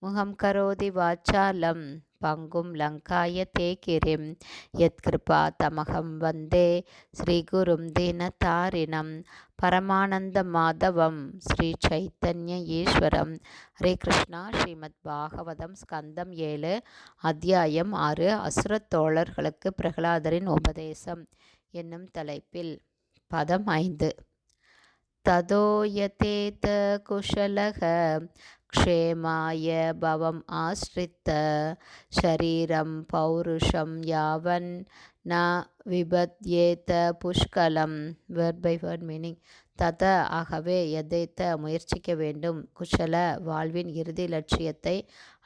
முகம் கரோதி வாச்சாலம் பங்கும் லங்காய தேகிரிம் யத்கிருபா தமகம் வந்தே ஸ்ரீகுரும் தீனதாரிணம் பரமானந்த மாதவம் ஸ்ரீ சைத்தன்ய ஈஸ்வரம். ஹரே கிருஷ்ணா ஸ்ரீமத் பாகவதம் ஸ்கந்தம் ஏழு அத்தியாயம் ஆறு அசுரத்தோழர்களுக்கு பிரகலாதரின் உபதேசம் என்னும் தலைப்பில். பதம் ஐந்து. ததோயதேத குஷலக क्षेमाय भवम् आश्रित शरीरं पौरुषं यावन् न விபத்யேத்த புஷ்கலம் வேர்ட் பை வேர்ட் மீனிங் தத ஆகவே எதைத்த முயற்சிக்க வேண்டும் குஷல வாழ்வின் இறுதி லட்சியத்தை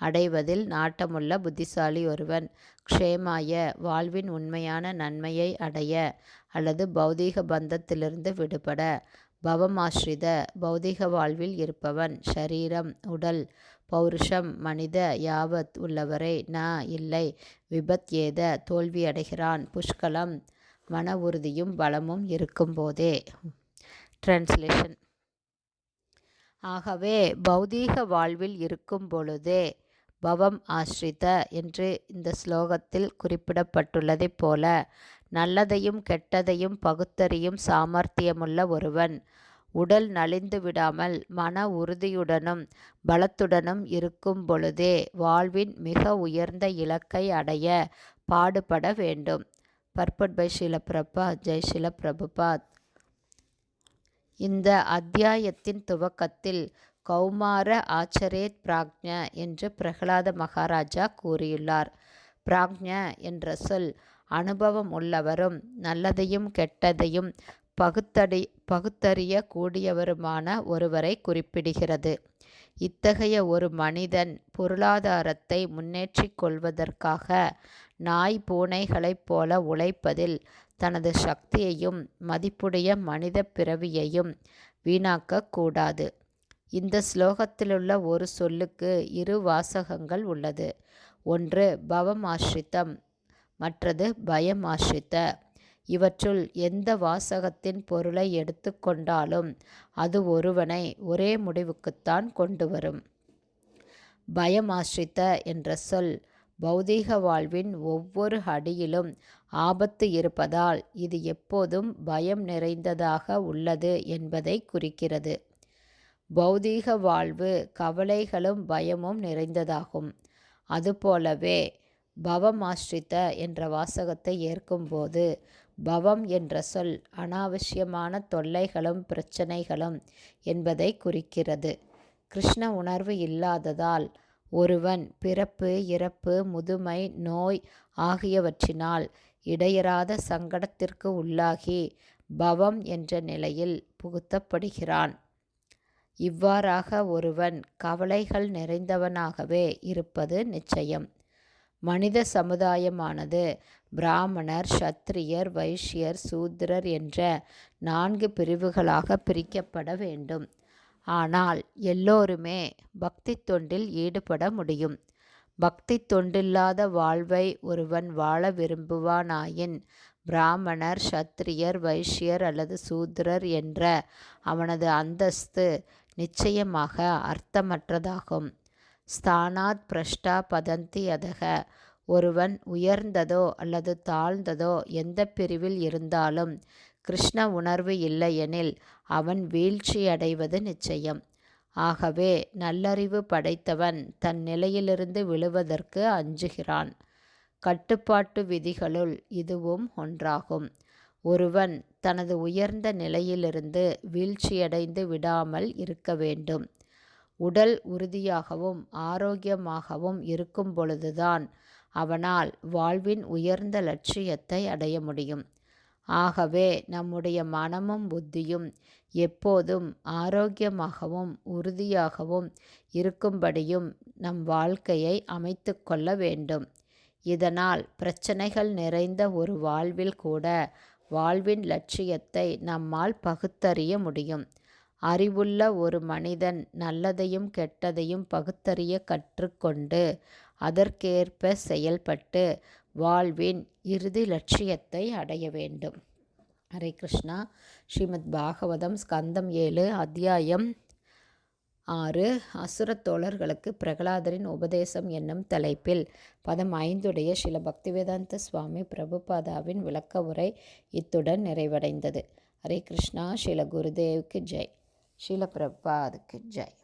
அடைவதில் நாட்டமுள்ள புத்திசாலி ஒருவன் க்ஷேமாய வாழ்வின் உண்மையான நன்மையை அடைய அல்லது பௌதீக பந்தத்திலிருந்து விடுபட பவமாஸ்ரித பௌதிக வாழ்வில் இருப்பவன் ஷரீரம் உடல் பௌருஷம் மனித யாவத் உள்ளவரை ந இல்லை விபத் ஏத தோல்வியடைகிறான் புஷ்கலம் மன உறுதியும் பலமும் இருக்கும்போதே டிரான்ஸ்லேஷன் ஆகவே பௌதீக வாழ்வில் இருக்கும் பொழுதே பவம் ஆஸ்ரித என்று இந்த ஸ்லோகத்தில் குறிப்பிடப்பட்டுள்ளதைப் போல நல்லதையும் கெட்டதையும் பகுத்தறியும் சாமர்த்தியமுள்ள ஒருவன். உடல் நலிந்து விடாமல் மன உறுதியுடனும் பலத்துடனும் இருக்கும் பொழுதே வாழ்வின் மிக உயர்ந்த இலக்கை அடைய பாடுபட வேண்டும். பர்பட் பை ஷில ஜெய் ஷில பிரபுபாத் இந்த அத்தியாயத்தின் துவக்கத்தில் கௌமார ஆச்சரேத் பிராக்ஞ என்று பிரகலாத மகாராஜா கூறியுள்ளார். பிராக்ஞ என்ற சொல் அனுபவம் உள்ளவரும் நல்லதையும் கெட்டதையும் பகுத்தடி பகுத்தறிய கூடியவருமான ஒருவரை குறிப்பிடுகிறது. இத்தகைய ஒரு மனிதன் பொருளாதாரத்தை முன்னேற்றிக் கொள்வதற்காக நாய் பூனைகளைப் போல உழைப்பதில் தனது சக்தியையும் மதிப்புடைய மனித பிறவியையும் வீணாக்க கூடாது. இந்த ஸ்லோகத்திலுள்ள ஒரு சொல்லுக்கு இரு வாசகங்கள் உள்ளது. ஒன்று பவமாஸ்ரித்தம் மற்றது பயமாஸ்ரித்த இவற்றுள் எந்த வாசகத்தின் பொருளை எடுத்துக்கொண்டாலும் அது ஒருவனை ஒரே முடிவுக்குத்தான் கொண்டு வரும். பயமாஸ்ரித்த என்ற சொல் பௌதீக வாழ்வின் ஒவ்வொரு அடியிலும் ஆபத்து இருப்பதால் இது எப்போதும் பயம் நிறைந்ததாக உள்ளது என்பதை குறிக்கிறது. பௌதீக வாழ்வு கவலைகளும் பயமும் நிறைந்ததாகும். அதுபோலவே பவமாஸ்ரித்த என்ற வாசகத்தை ஏற்கும்போது பவம் என்ற சொல் அனாவசியமான தொல்லைகளும் பிரச்சனைகளும் என்பதை குறிக்கிறது. கிருஷ்ண உணர்வு இல்லாததால் ஒருவன் பிறப்பு இறப்பு முதுமை நோய் ஆகியவற்றினால் இடையறாத சங்கடத்திற்கு உள்ளாகி பவம் என்ற நிலையில் புகுத்தப்படுகிறான். இவ்வாறாக ஒருவன் கவலைகள் நிறைந்தவனாகவே இருப்பது நிச்சயம். மனித சமுதாயமானது. பிராமணர் சத்திரியர் வைஷ்யர் சூத்திரர் என்ற நான்கு பிரிவுகளாக பிரிக்கப்பட வேண்டும். ஆனால் எல்லோருமே பக்தி தொண்டில் ஈடுபட முடியும். பக்தி தொண்டில்லாத வாழ்வை ஒருவன் வாழ விரும்புவானாயின் பிராமணர் சத்திரியர் வைஷ்யர் அல்லது சூத்திரர் என்ற அவனது அந்தஸ்து நிச்சயமாக அர்த்தமற்றதாகும். ஸ்தானாத் பிரஷ்டா பதந்தி அதக ஒருவன் உயர்ந்ததோ அல்லது தாழ்ந்ததோ எந்த பிரிவில் இருந்தாலும் கிருஷ்ண உணர்வு இல்லையெனில் அவன் வீழ்ச்சியடைவது நிச்சயம். ஆகவே நல்லறிவு படைத்தவன் தன் நிலையிலிருந்து விழுவதற்கு அஞ்சுகிறான். கட்டுப்பாட்டு விதிகளுள் இதுவும் ஒன்றாகும். ஒருவன் தனது உயர்ந்த நிலையிலிருந்து வீழ்ச்சியடைந்து விடாமல் இருக்க வேண்டும். உடல் உறுதியாகவும் ஆரோக்கியமாகவும் இருக்கும் பொழுதுதான் அவனால் வாழ்வின் உயர்ந்த லட்சியத்தை அடைய முடியும். ஆகவே நம்முடைய மனமும் புத்தியும் எப்போதும் ஆரோக்கியமாகவும் உறுதியாகவும் இருக்கும்படியும் நம் வாழ்க்கையை அமைத்து கொள்ள வேண்டும். இதனால் பிரச்சனைகள் நிறைந்த ஒரு வாழ்வில் கூட வாழ்வின் லட்சியத்தை நம்மால் பகுத்தறிய முடியும். அறிவுள்ள ஒரு மனிதன் நல்லதையும் கெட்டதையும் பகுத்தறிய கற்றுக்கொண்டு அதற்கேற்ப செயல்பட்டு வாழ்வின் இறுதி லட்சியத்தை அடைய வேண்டும். ஹரே கிருஷ்ணா. ஸ்ரீமத் பாகவதம் ஸ்கந்தம் ஏழு அத்தியாயம் ஆறு. அசுரத் தோழர்களுக்கு பிரகலாதரின் உபதேசம் என்னும் தலைப்பில் பதம் ஐந்துடைய சில பக்திவேதாந்த சுவாமி பிரபுபாதாவின் விளக்க உரை இத்துடன் நிறைவடைந்தது. ஹரே கிருஷ்ணா. ஸ்ரீல குருதேவுக்கு ஜெய். ஸ்ரீல பிரபாதுக்கு ஜெய்